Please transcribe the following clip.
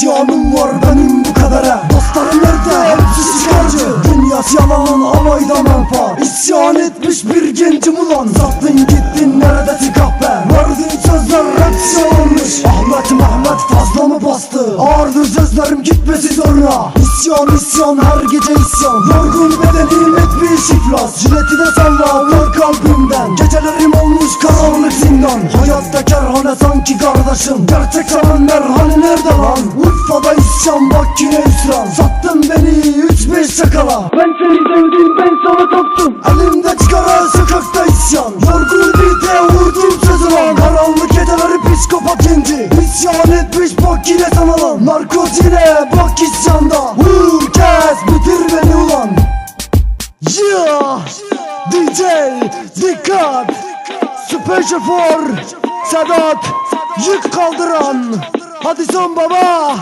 İsyanım var benim bu kadere. Dostlarım nerede? Hepsi çıkarcı Dünyası yalan alayda menfaat İsyan etmiş bir gencim ulan. Sattın gittin neredesin kahpe Verdiğin sözler hepsi olmuş Ahmet Mehmet fazla mı bastı? Ağırdır sözlerim gitmesi zorla İsyan isyan her gece isyan. Yorgun bedenim etmiş iflas Jileti de salla vur kalbimden. Gecelerim olmuş karanlık zindan. Hayatta kerhane sanki kardeşim. Gerçek sevenler hani nerede lan çakala Ben seni sevdim ben sana taptım Elimde çıkara sokakta isyan. Yorgun bir de vurdum sözü lan. Karanlık geceleri psikopat genci İsyan etmiş bak yine sana lan. Narkoz yine bak isyanda. Vur kes bitir beni ulan. Yeah! DJ dikkat. Special for Sedat. Yık kaldıran. Hadi son baba